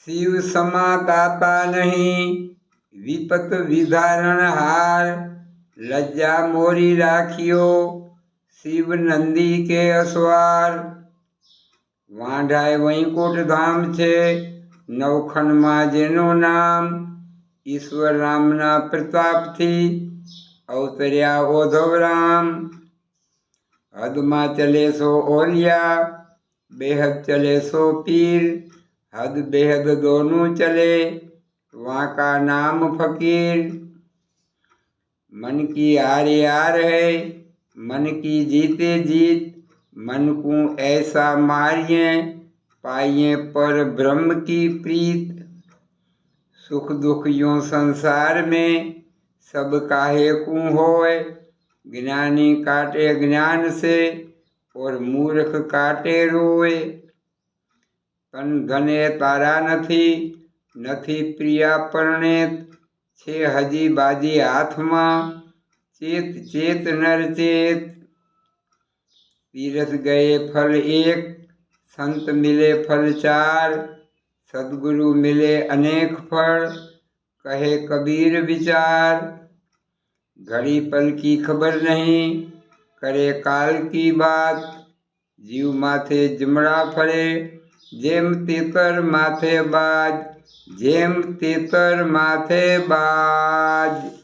શિવ સમા દાતા નહીં વિપત વિધારણ હાર લજ્જા મોરી રાખ્યો શિવ નંદી કે અસવાર વાંઢાય વૈકુંઠ ધામ છે નવખંડમાં જેનું નામ ઈશ્વર રામના પ્રતાપથી અવતર્યા ઓધવરામ હદમાં ચલે સો ઓલિયા बेहद चले सो पीर हद बेहद दोनों चले, वहाँ का नाम फकीर। मन की आर यार है, मन की जीते जीत, मन को ऐसा मारिए, पाइए पर ब्रह्म की प्रीत। सुख दुख यो संसार में, सब काहे कू होए? ज्ञानी काटे ज्ञान से, और मूर्ख काटे रोए। કંધને તારા નથી નથી પ્રિયા પરણેત છે હજી બાજી હાથમાં, ચેત ચેત નરચેત તીરથ ગયે ફલ એક, સંત મિલે ફલ ચાર, સદગુરુ મિલે અનેક ફળ, કહે કબીર વિચાર. ઘડી પલ કી ખબર નહીં, કરે કાલ કી બાત, જીવ માથે જમડા ફરે જેમ તીતર માથે બાજ જેમ તીતર માથે બાજ.